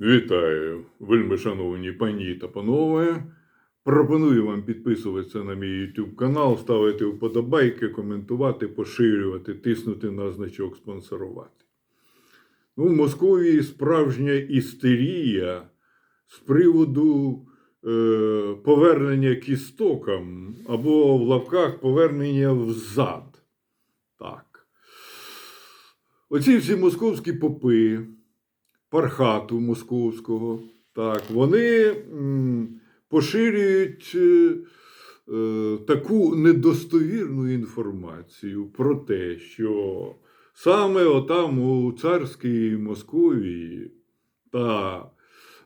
Вітаю, вельми шановні пані та панове. Пропоную вам підписуватися на мій YouTube канал, ставити вподобайки, коментувати, поширювати, тиснути на значок спонсорувати. Ну, в Московії справжня істерія з приводу е, повернення к істокам або в лапках повернення взад. Так. Оці всі московські попи, пархату московського, так, вони поширюють е, е, таку недостовірну інформацію про те, що саме отам у царській Московії та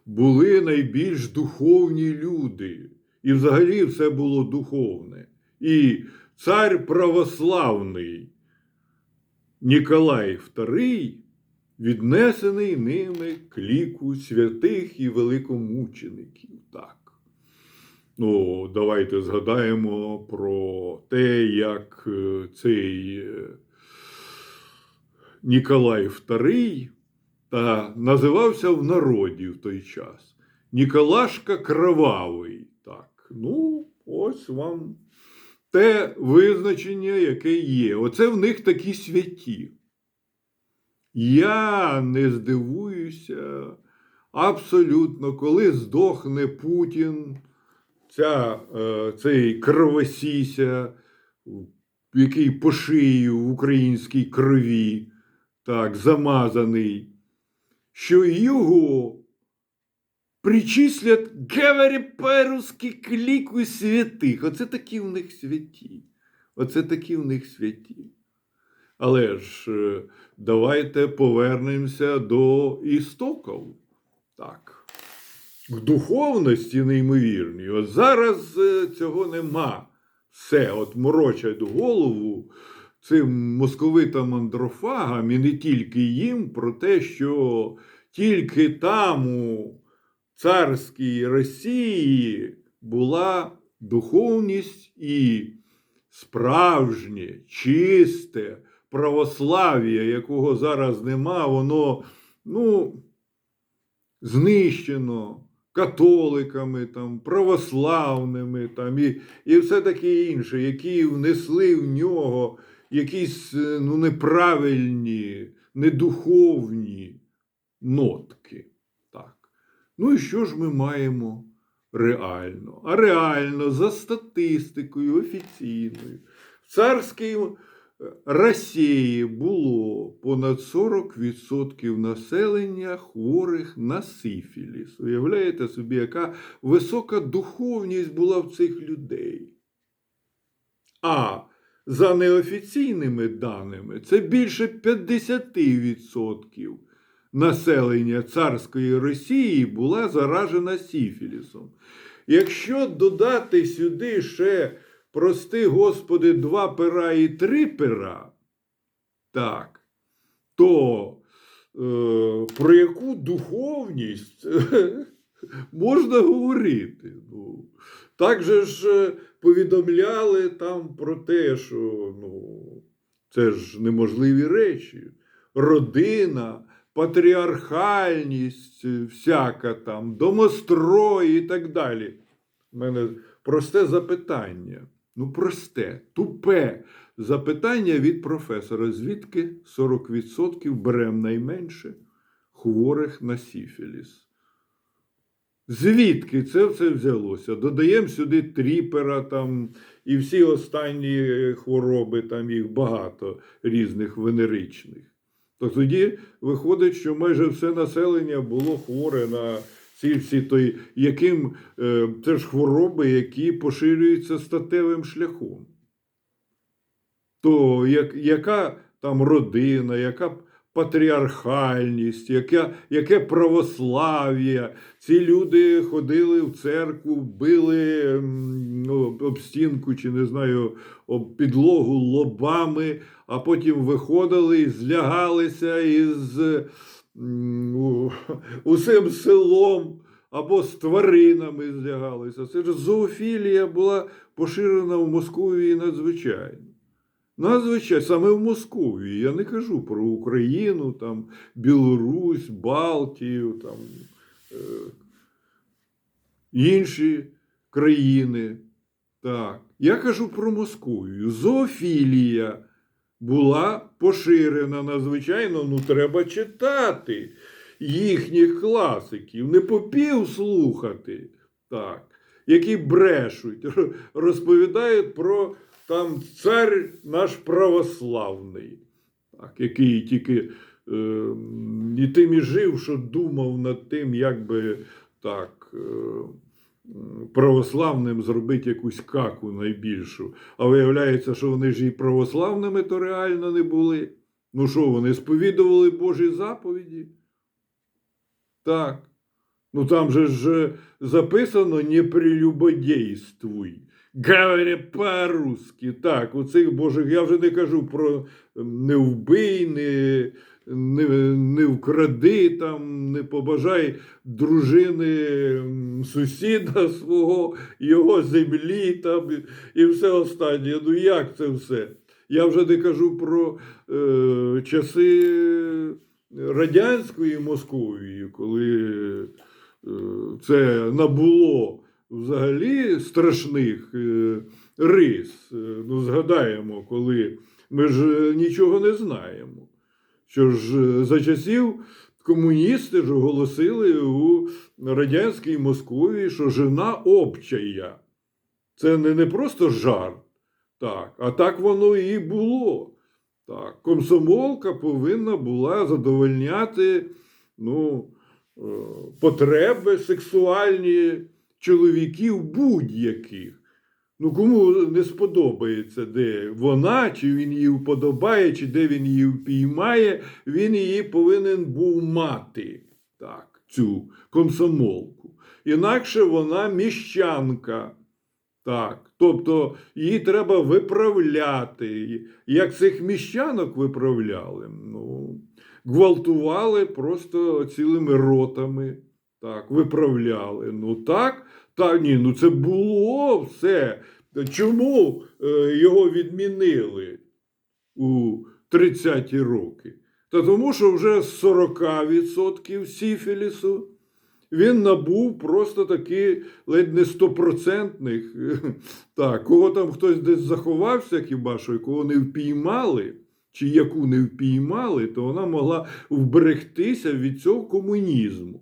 були найбільш духовні люди, і взагалі все було духовне. І цар православний Ніколай II віднесений ними к ліку святих і великомучеників. Так. Ну, давайте згадаємо про те, як е, цей е, Ніколай II та називався в народі в той час. Ніколашка Кровавий. Так, ну, ось вам те визначення, яке є. Оце в них такі святі. Я не здивуюся абсолютно, коли здохне Путін, ця, е, цей кровосіся, який по шию в українській крові, так, замазаний, що його причислять, говоря по-русски, святих. Оце такі в них святі. Оце такі в них святі. Але ж е, давайте повернемося до істоків. Так. К духовності неймовірній. От зараз е, цього нема. Все, от морочать голову цим московитам андрофагам і не тільки їм про те, що тільки там у царській Росії була духовність і справжнє, чисте православ'я, якого зараз нема, воно ну, знищено католиками, там, православними там, і, і все таке інше, які внесли в нього якісь е, ну, неправильні, недуховні нотки. Так. Ну і що ж ми маємо реально? А реально, за статистикою офіційною, в царській Росії було понад 40% населення хворих на сифіліс. Уявляєте собі, яка висока духовність була в цих людей. А за неофіційними даними, це більше 50% населення царської Росії була заражена сифілісом. Якщо додати сюди ще, прости Господи, два пера і три пера, так, то е, про яку духовність можна говорити? Ну, так же ж е, повідомляли там про те, що ну, це ж неможливі речі. Родина, патріархальність, всяка там, домострої і так далі. У мене просте запитання. Ну, просте, тупе запитання від професора. Звідки 40% беремо найменше хворих на сифіліс? Звідки це все взялося? Додаємо сюди тріпера там і всі останні хвороби, там їх багато різних венеричних. То тоді виходить, що майже все населення було хворе на ці всі той, яким е, це ж хвороби, які поширюються статевим шляхом. То як, яка там родина, яка патріархальність, яке, яке православ'я. Ці люди ходили в церкву, били ну, об стінку чи не знаю, об підлогу лобами, а потім виходили і злягалися із усім селом. Або з тваринами злягалися. Це ж зоофілія була поширена в Московії надзвичайно. Надзвичайно, саме в Московії. Я не кажу про Україну, там, Білорусь, Балтію, там, е, інші країни. Так. Я кажу про Московію. Зоофілія була поширена надзвичайно, ну треба читати їхніх класиків, не попів слухати, так, які брешуть, розповідають про там цар наш православний, так, який тільки е, і тим і жив, що думав над тим, як би так. Е, Православним зробити якусь каку найбільшу. А виявляється, що вони ж і православними то реально не були. Ну що, вони сповідували Божі заповіді? Так. Ну там же ж записано не прелюбодействуй. Говоря по-русски. Так, у цих божих я вже не кажу про не вбий, не, не, не вкради, там, не побажай дружини сусіда свого, його землі там, і- все останнє. Ну як це все? Я вже не кажу про е, часи радянської Московії, коли е, це набуло взагалі страшних е, рис. Е, Ну, згадаємо, коли ми ж нічого не знаємо. Що ж е, за часів комуністи ж оголосили у радянській Московії, що жена обчая. Це не, не просто жарт, так, а так воно і було. Так, комсомолка повинна була задовольняти ну, е, потреби сексуальні чоловіків будь-яких. Ну, кому не сподобається, де вона, чи він її вподобає, чи де він її впіймає, він її повинен був мати, так, цю комсомолку. Інакше вона міщанка. Так, тобто її треба виправляти. Як цих міщанок виправляли? Ну, гвалтували просто цілими ротами. Так, виправляли. Ну так, та ні, ну це було все. Чому е, його відмінили у 30-ті роки? Та тому, що вже з 40% сіфілісу він набув просто таки ледь не стопроцентних. Так, кого там хтось десь заховався, хіба що, кого не впіймали, чи яку не впіймали, то вона могла вберегтися від цього комунізму.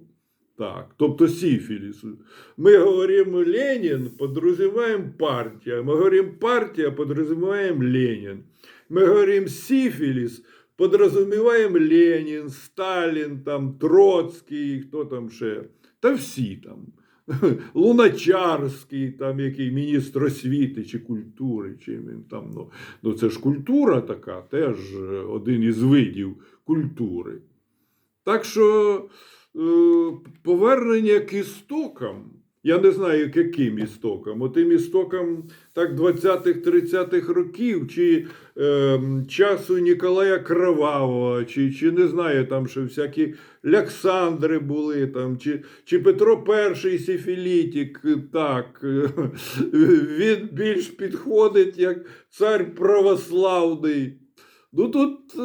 Так, тобто сифилису. Мы говорим Ленин, подразумеваем партия. Мы говорим партия, подразумеваем Ленин. Мы говорим сифилис, подразумеваем Ленин, Сталин, там, Троцький, хто там ще. Та всі там. Луначарський, там який міністр освіти чи культури, чи він там. Ну, ну це ж культура така, теж е, один із видів культури. Так що е, повернення к істокам, я не знаю, яким істокам, отим істокам так 20-30-х років, чи е, часу Ніколая Кровавого, чи, чи не знаю, там ще всякі Ляксандри були, там, чи, чи Петро І Сіфілітік, так, він більш підходить як цар православний. Ну тут е,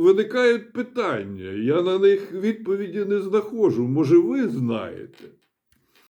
виникають питання. Я на них відповіді не знаходжу. Може, ви знаєте?